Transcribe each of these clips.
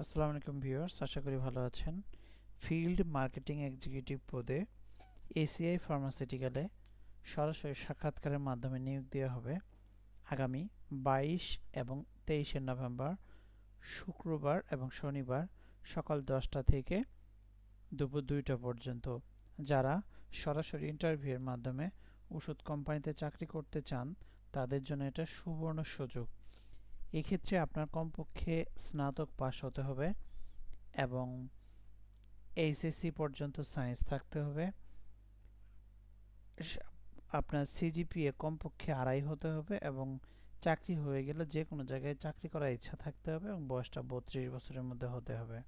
আসসালামু আলাইকুম ভিউয়ার্স, আশা করি ভালো আছেন। ফিল্ড মার্কেটিং এক্সিকিউটিভ পদে এসিআই ফার্মাসিউটিক্যালে সরাসরি সাক্ষাৎকারের মাধ্যমে নিয়োগ দেওয়া হবে আগামী বাইশ এবং তেইশে নভেম্বর, শুক্রবার এবং শনিবার সকাল দশটা থেকে দুপুর দুইটা পর্যন্ত। যারা সরাসরি ইন্টারভিউয়ের মাধ্যমে ওষুধ কোম্পানিতে চাকরি করতে চান, তাদের জন্য এটা সুবর্ণ সুযোগ। এক্ষেত্রে আপনার কমপক্ষে স্নাতক পাস হতে হবে এবং এইচএসসি পর্যন্ত সায়েন্স থাকতে হবে। আপনার সিজিপিএ কমপক্ষে আড়াই হতে হবে এবং চাকরি হয়ে গেলে যে কোনো জায়গায় চাকরি করার ইচ্ছা থাকতে হবে এবং বয়সটা বত্রিশ বছরের মধ্যে হতে হবে।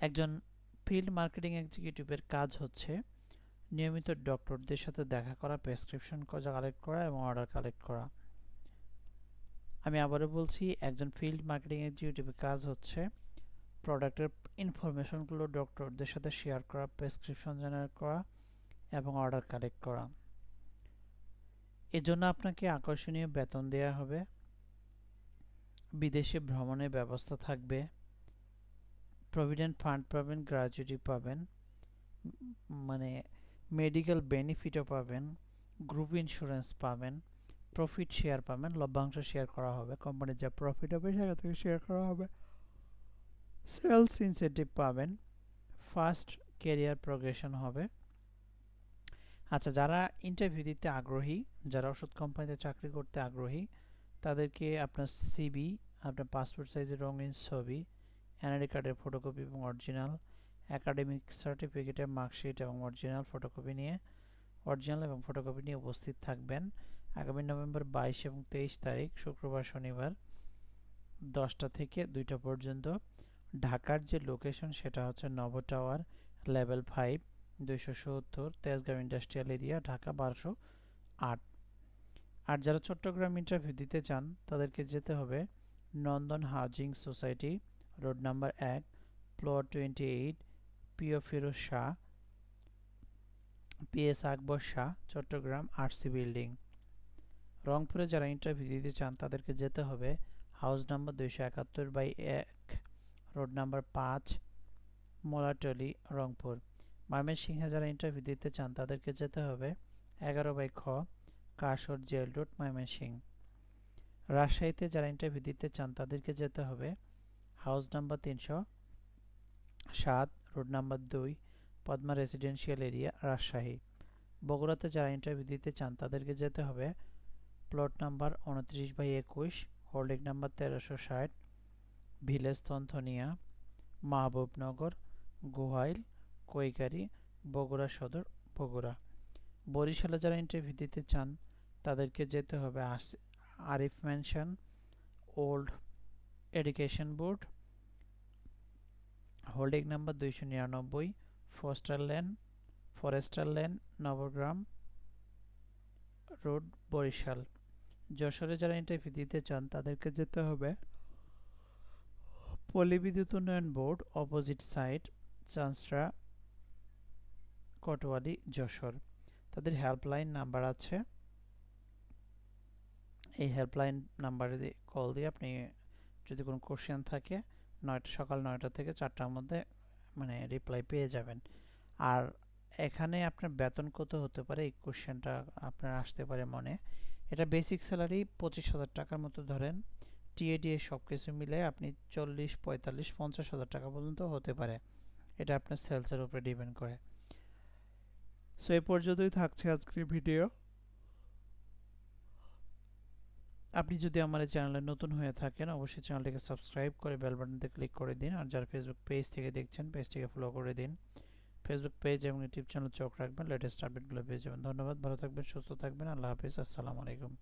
একজন ফিল্ড মার্কেটিং এক্সিকিউটিভের কাজ হচ্ছে নিয়মিত ডক্টরদের সাথে দেখা করা, প্রেসক্রিপশন কালেক্ট করা এবং অর্ডার কালেক্ট করা। আমি আবারও বলছি, একজন ফিল্ড মার্কেটিং এক্সিকিউটিভের কাজ হচ্ছে। প্রোডাক্টের ইনফরমেশনগুলো ডক্টরদের সাথে শেয়ার করা প্রেসক্রিপশন জেনারেট করা এবং অর্ডার কালেক্ট করা। এজন্য আপনাকে আকর্ষণীয় বেতন দেওয়া হবে। বিদেশে ভ্রমণের ব্যবস্থা থাকবে। প্রভিডেন্ট ফান্ড পাবেন গ্র্যাজুইটি পাবেন মানে মেডিকেল বেনিফিটও পাবেন গ্রুপ ইন্স্যুরেন্স পাবেন। প্রফিট শেয়ার পাবেন, লভ্যাংশ শেয়ার করা হবে কোম্পানির যা প্রফিট হবে সেটা থেকে শেয়ার করা হবে। সেলস ইনসেন্টিভ পাবেন ফার্স্ট ক্যারিয়ার প্রোগ্রেশন হবে। আচ্ছা যারা ইন্টারভিউ দিতে আগ্রহী, যারা ওষুধ কোম্পানিতে চাকরি করতে আগ্রহী, তাদেরকে আপনার সিবি আপনার পাসপোর্ট সাইজের রঙিন ছবি এনআইডি কার্ডের ফটোকপি এবং অরিজিনাল একাডেমিক সার্টিফিকেটের মার্কশিট এবং অরিজিনাল ফটোকপি নিয়ে অরিজিনাল এবং ফটোকপি নিয়ে উপস্থিত থাকবেন। আগামী নভেম্বর বাইশ এবং তেইশ তারিখ, শুক্রবার, শনিবার দশটা থেকে দুইটা পর্যন্ত। ঢাকার যে লোকেশন সেটা হচ্ছে নব টাওয়ার লেভেল ফাইভ দুইশো সত্তর, তেজগাঁও ইন্ডাস্ট্রিয়াল এরিয়া ঢাকা বারোশো আট। আর যারা চট্টগ্রাম ইন্টারভিউ দিতে চান, তাদেরকে যেতে হবে Nandan housing society, road number এক plot twenty eight PO Firoz Shah PS Akbar Shah Chattogram RC building রংপুরে যারা ইন্টারভিউ দিতে চান, তাদেরকে যেতে হবে হাউস নাম্বার দুইশো একাত্তর বাই এক রোড নাম্বার পাঁচ, মোলাটলি, রংপুর। ময়মনসিংহে যারা ইন্টারভিউ দিতে চান, তাদেরকে যেতে হবে এগারো বাই খ, কাশর জেল রোড ময়মনসিং রাজশাহীতে যারা ইন্টারভিউ দিতে চান, তাদেরকে যেতে হবে হাউস নাম্বার তিনশো সাত রোড নাম্বার দুই, পদ্মা রেসিডেন্সিয়াল এরিয়া রাজশাহী। বগুড়াতে যারা ইন্টারভিউ দিতে চান, তাদেরকে যেতে হবে প্লট নাম্বার উনত্রিশ বাই একুশ, হোল্ডিং নাম্বার তেরোশো ষাট, ভিলেজ তন্থনিয়া মাহবুবনগর, গোহাইল, কৈকারি, বগুড়া সদর, বগুড়া। বরিশালে যারা ইন্টারভিউ দিতে চান, তাদেরকে যেতে হবে Arif mansion old education board holding number দুইশো নিরানব্বই foster lane forester lane Nabagram road Barishal. যশোরে যারা ইন্টারভিউ দিতে চান, তাদেরকে যেতে হবে Palli Bidyut Unnayan board opposite side চান্সরা Kotwali, Jessore. তাদের হেল্পলাইন নাম্বার আছে। এই হেল্পলাইন নাম্বারে কল দিয়ে আপনি যদি কোনো কোশ্চেন থাকে, নয়টা, সকাল নয়টা থেকে চারটার মধ্যে মানে রিপ্লাই পেয়ে যাবেন। আর এখানে আপনার বেতন কত হতে পারে? এই কোশ্চেনটা আপনার আসতে পারে মনে। এটা বেসিক স্যালারি পঁচিশ হাজার টাকার মতো ধরেন। টিএডিএ সব কিছু মিলে আপনি চল্লিশ, পঁয়তাল্লিশ, পঞ্চাশ হাজার টাকা পর্যন্ত হতে পারে। এটা আপনার সেলসের উপরে ডিপেন্ড করে। সো এই পর্যন্তই থাকছে আজকের ভিডিও আপনি যদি আমার চ্যানেলে নতুন হয়ে থাকেন, অবশ্যই চ্যানেলটিকে সাবস্ক্রাইব করে বেল বাটনতে ক্লিক করে দিন। আর যারা ফেসবুক পেজ থেকে দেখছেন পেজটিকে ফলো করে দিন। ফেসবুক পেজ এবং ইউটিউব চ্যানেল চোখ রাখবেন লেটেস্ট আপডেটগুলো পেয়ে যাবেন। ধন্যবাদ, ভালো থাকবেন, সুস্থ থাকবেন, আল্লাহ হাফিজ, আসসালামু আলাইকুম।